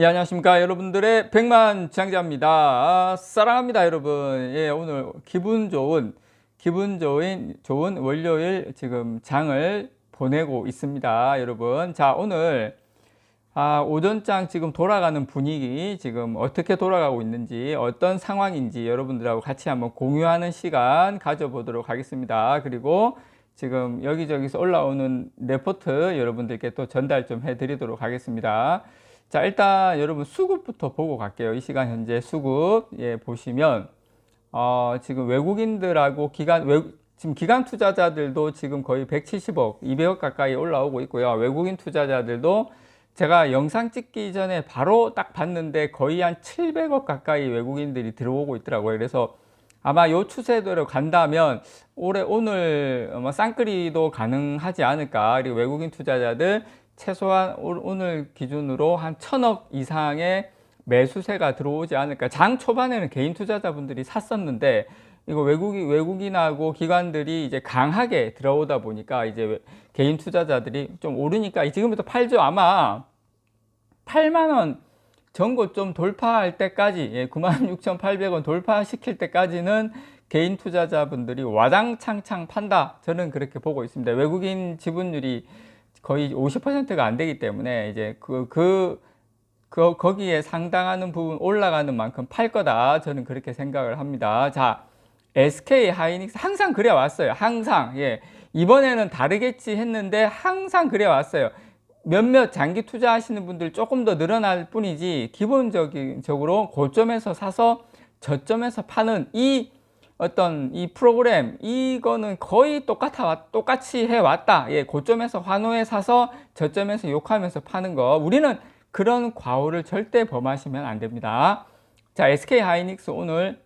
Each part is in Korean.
예, 안녕하십니까. 여러분들의 백만 장자입니다. 사랑합니다, 여러분. 예, 오늘 기분 좋은, 기분 좋은, 좋은 월요일 지금 장을 보내고 있습니다, 여러분. 자, 오늘, 아, 오전장 지금 돌아가는 분위기, 지금 어떻게 돌아가고 있는지, 어떤 상황인지 여러분들하고 같이 한번 공유하는 시간 가져보도록 하겠습니다. 그리고 지금 여기저기서 올라오는 레포트 여러분들께 또 전달 좀 해드리도록 하겠습니다. 자, 일단 여러분 수급부터 보고 갈게요. 이 시간 현재 수급 예, 보시면 어, 지금 외국인들하고 기간 외, 지금 기간 투자자들도 지금 거의 170억, 200억 가까이 올라오고 있고요. 외국인 투자자들도 제가 영상 찍기 전에 바로 딱 봤는데 거의 한 700억 가까이 외국인들이 들어오고 있더라고요. 그래서 아마 요 추세대로 간다면 올해 오늘 뭐 쌍끌이도 가능하지 않을까. 그리고 외국인 투자자들 최소한 오늘 기준으로 한 천억 이상의 매수세가 들어오지 않을까. 장 초반에는 개인 투자자분들이 샀었는데 이거 외국이 외국인하고 기관들이 이제 강하게 들어오다 보니까 이제 개인 투자자들이 좀 오르니까 지금부터 팔죠. 아마 8만 원 전고 좀 돌파할 때까지 예, 96,800원 돌파시킬 때까지는 개인 투자자분들이 와장창창 판다. 저는 그렇게 보고 있습니다. 외국인 지분율이 거의 50%가 안 되기 때문에 이제 그, 그, 그, 거기에 상당하는 부분 올라가는 만큼 팔 거다. 저는 그렇게 생각을 합니다. 자, SK 하이닉스 항상 그래 왔어요. 항상. 예. 이번에는 다르겠지 했는데 항상 그래 왔어요. 몇몇 장기 투자하시는 분들 조금 더 늘어날 뿐이지 기본적으로 고점에서 사서 저점에서 파는 이 어떤 이 프로그램 이거는 거의 똑같아 똑같이 해 왔다. 예, 고점에서 환호에 사서 저점에서 욕하면서 파는 거. 우리는 그런 과오를 절대 범하시면 안 됩니다. 자, SK 하이닉스 오늘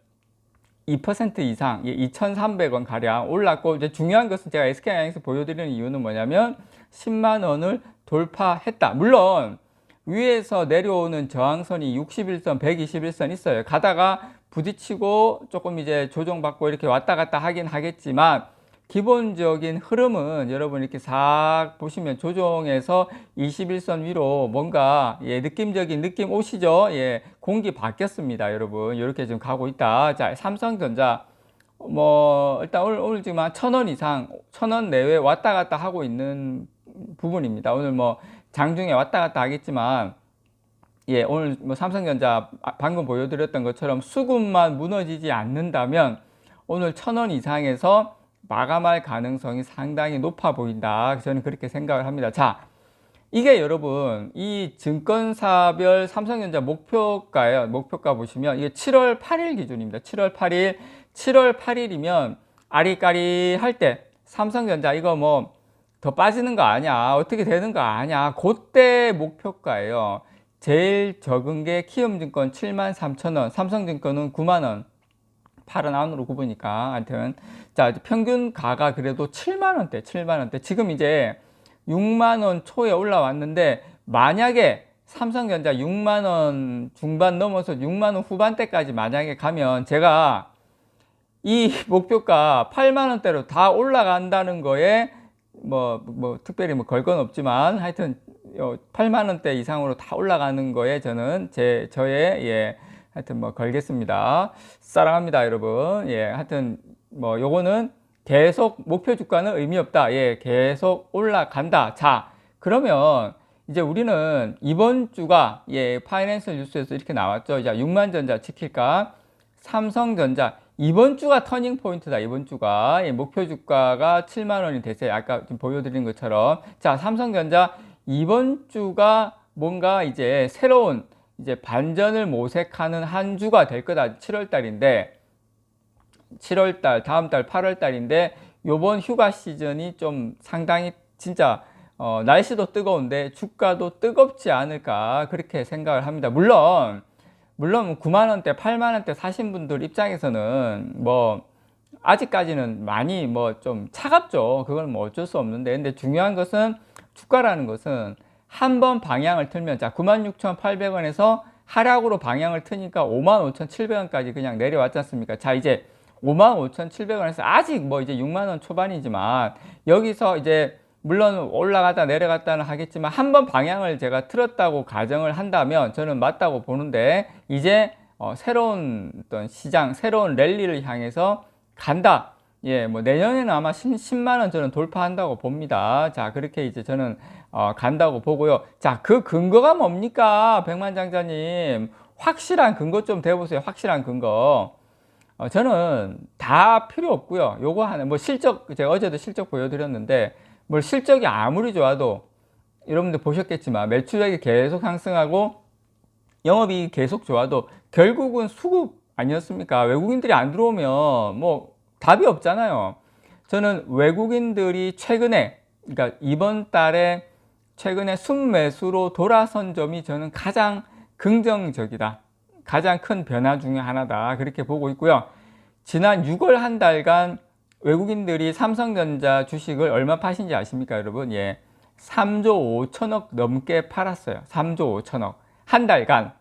2% 이상, 예, 2,300원 가량 올랐고 이제 중요한 것은 제가 SK 하이닉스 보여드리는 이유는 뭐냐면 10만 원을 돌파했다. 물론 위에서 내려오는 저항선이 61선, 121선 있어요. 가다가 부딪히고 조금 이제 조정받고 이렇게 왔다 갔다 하긴 하겠지만 기본적인 흐름은 여러분 이렇게 싹 보시면 조정에서 21선 위로 뭔가 예, 느낌적인 느낌 오시죠? 예, 공기 바뀌었습니다, 여러분. 이렇게 좀 가고 있다. 자, 삼성전자 뭐 일단 오늘, 오늘 지금 한천 원 이상, 천 원 내외 왔다 갔다 하고 있는 부분입니다. 오늘 뭐 장중에 왔다 갔다 하겠지만 예, 오늘 뭐 삼성전자 방금 보여드렸던 것처럼 수급만 무너지지 않는다면 오늘 천 원 이상에서 마감할 가능성이 상당히 높아 보인다. 저는 그렇게 생각을 합니다. 자, 이게 여러분 이 증권사별 삼성전자 목표가예요. 목표가 보시면 이게 7월 8일 기준입니다. 7월 8일, 7월 8일이면 아리까리 할 때 삼성전자 이거 뭐 더 빠지는 거 아니야 어떻게 되는 거 아니야 그때 목표가예요. 제일 적은 게 키움증권 7만 3천 원, 삼성증권은 9만 원. 파란 안으로 굽으니까 하여튼 자 평균 가가 그래도 7만 원대, 7만 원대. 지금 이제 6만 원 초에 올라왔는데 만약에 삼성전자 6만 원 중반 넘어서 6만 원 후반대까지 만약에 가면 제가 이 목표가 8만 원대로 다 올라간다는 거에 뭐, 뭐, 특별히 뭐 걸 건 없지만 하여튼 8만 원대 이상으로 다 올라가는 거에 저는 제 저의 예 하여튼 뭐 걸겠습니다. 사랑합니다, 여러분. 예, 하여튼 뭐 요거는 계속 목표 주가는 의미 없다. 예, 계속 올라간다. 자, 그러면 이제 우리는 이번 주가 예, 파이낸셜 뉴스에서 이렇게 나왔죠. 자, 6만 전자 지킬까? 삼성전자 이번 주가 터닝 포인트다. 이번 주가 예, 목표 주가가 7만 원이 되세요. 아까 좀 보여드린 것처럼 자, 삼성전자 이번 주가 뭔가 이제 새로운 이제 반전을 모색하는 한 주가 될 거다. 7월 달인데 7월 달, 다음 달 8월 달인데 요번 휴가 시즌이 좀 상당히 진짜 어, 날씨도 뜨거운데 주가도 뜨겁지 않을까 그렇게 생각을 합니다. 물론 물론 9만 원대, 8만 원대 사신 분들 입장에서는 뭐 아직까지는 많이 뭐 좀 차갑죠. 그건 뭐 어쩔 수 없는데 근데 중요한 것은 주가라는 것은 한 번 방향을 틀면 자 96,800원에서 하락으로 방향을 트니까 55,700원까지 그냥 내려왔지 않습니까? 자 이제 55,700원에서 아직 뭐 이제 6만원 초반이지만 여기서 이제 물론 올라갔다 내려갔다는 하겠지만 한 번 방향을 제가 틀었다고 가정을 한다면 저는 맞다고 보는데 이제 어, 새로운 어떤 시장, 새로운 랠리를 향해서 간다. 예, 뭐 내년에는 아마 10, 만 원 저는 돌파한다고 봅니다. 자, 그렇게 이제 저는 어, 간다고 보고요. 자, 그 근거가 뭡니까? 백만장자님. 확실한 근거 좀 대보세요. 확실한 근거. 어, 저는 다 필요 없고요. 요거 하나, 뭐 실적, 제가 어제도 실적 보여드렸는데, 뭐 실적이 아무리 좋아도 여러분들 보셨겠지만 매출액이 계속 상승하고 영업이 계속 좋아도 결국은 수급 아니었습니까? 외국인들이 안 들어오면 뭐 답이 없잖아요. 저는 외국인들이 최근에, 그러니까 이번 달에 최근에 순매수로 돌아선 점이 저는 가장 긍정적이다. 가장 큰 변화 중에 하나다. 그렇게 보고 있고요. 지난 6월 한 달간 외국인들이 삼성전자 주식을 얼마 파신지 아십니까, 여러분? 예. 3조 5천억 넘게 팔았어요. 3조 5천억. 한 달간.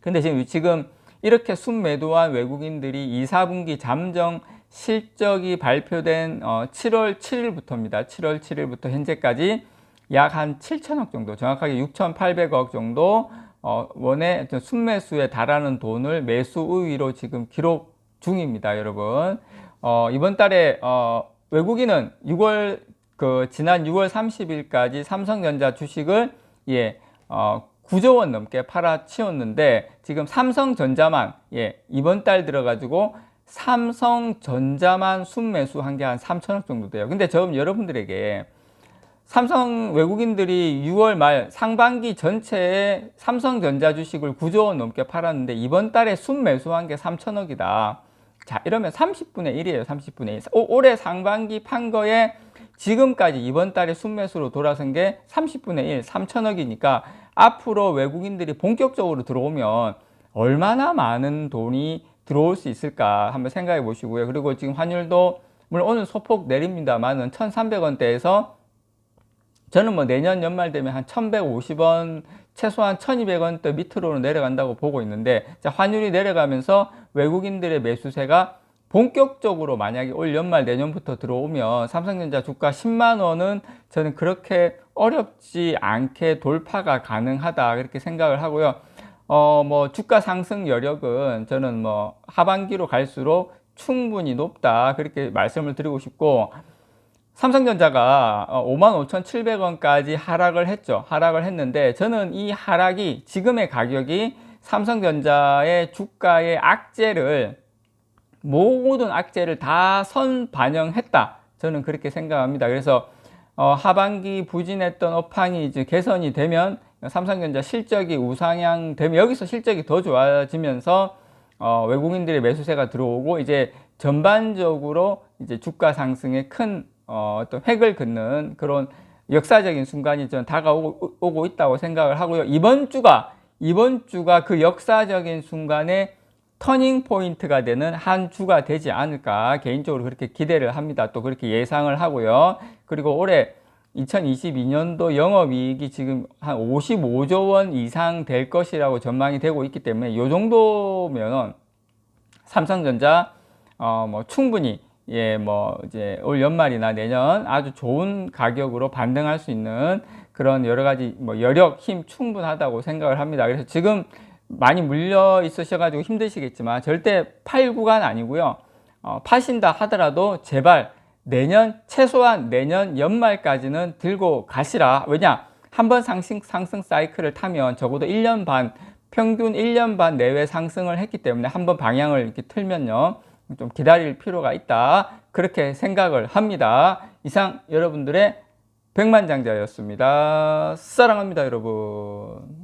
근데 지금, 지금 이렇게 순매도한 외국인들이 2, 4분기 잠정 실적이 발표된 어, 7월 7일부터입니다. 7월 7일부터 현재까지 약 한 7천억 정도, 정확하게 6,800억 정도 어, 원의 순매수에 달하는 돈을 매수 우위로 지금 기록 중입니다, 여러분. 어, 이번 달에 어, 외국인은 6월 그 지난 6월 30일까지 삼성전자 주식을 예, 어, 9조 원 넘게 팔아치웠는데 지금 삼성전자만 예, 이번 달 들어가지고 삼성전자만 순매수한 게 한 3천억 정도 돼요. 근데 저 여러분들에게 삼성 외국인들이 6월 말 상반기 전체에 삼성전자 주식을 9조 원 넘게 팔았는데 이번 달에 순매수한 게 3천억이다. 자, 이러면 30분의 1이에요. 30분의 1. 오, 올해 상반기 판 거에 지금까지 이번 달에 순매수로 돌아선 게 30분의 1, 3천억이니까 앞으로 외국인들이 본격적으로 들어오면 얼마나 많은 돈이 들어올 수 있을까 한번 생각해 보시고요. 그리고 지금 환율도 물론 오늘 소폭 내립니다만은 1,300원대에서 저는 뭐 내년 연말 되면 한 1150원, 최소한 1200원대 밑으로는 내려간다고 보고 있는데, 자, 환율이 내려가면서 외국인들의 매수세가 본격적으로 만약에 올 연말 내년부터 들어오면 삼성전자 주가 10만 원은 저는 그렇게 어렵지 않게 돌파가 가능하다 그렇게 생각을 하고요. 어, 뭐 주가 상승 여력은 저는 뭐 하반기로 갈수록 충분히 높다 그렇게 말씀을 드리고 싶고 삼성전자가 55,700원까지 하락을 했죠. 하락을 했는데 저는 이 하락이 지금의 가격이 삼성전자의 주가의 악재를 모든 악재를 다 선 반영했다. 저는 그렇게 생각합니다. 그래서 어, 하반기 부진했던 업황이 이제 개선이 되면 삼성전자 실적이 우상향 되면 여기서 실적이 더 좋아지면서 어, 외국인들의 매수세가 들어오고 이제 전반적으로 이제 주가 상승에 큰 어, 어떤 획을 긋는 그런 역사적인 순간이 좀 다가오고 있다고 생각을 하고요. 이번 주가 이번 주가 그 역사적인 순간에 터닝 포인트가 되는 한 주가 되지 않을까 개인적으로 그렇게 기대를 합니다. 또 그렇게 예상을 하고요. 그리고 올해 2022년도 영업이익이 지금 한 55조 원 이상 될 것이라고 전망이 되고 있기 때문에 이 정도면 삼성전자 어 뭐 충분히 예, 뭐 이제 올 연말이나 내년 아주 좋은 가격으로 반등할 수 있는 그런 여러 가지 뭐 여력, 힘 충분하다고 생각을 합니다. 그래서 지금 많이 물려 있으셔가지고 힘드시겠지만 절대 팔 구간 아니고요. 어, 파신다 하더라도 제발 내년 최소한 내년 연말까지는 들고 가시라. 왜냐? 한번 상승 상승 사이클을 타면 적어도 1년 반 평균 1년 반 내외 상승을 했기 때문에 한번 방향을 이렇게 틀면요. 좀 기다릴 필요가 있다. 그렇게 생각을 합니다. 이상 여러분들의 백만장자였습니다. 사랑합니다, 여러분.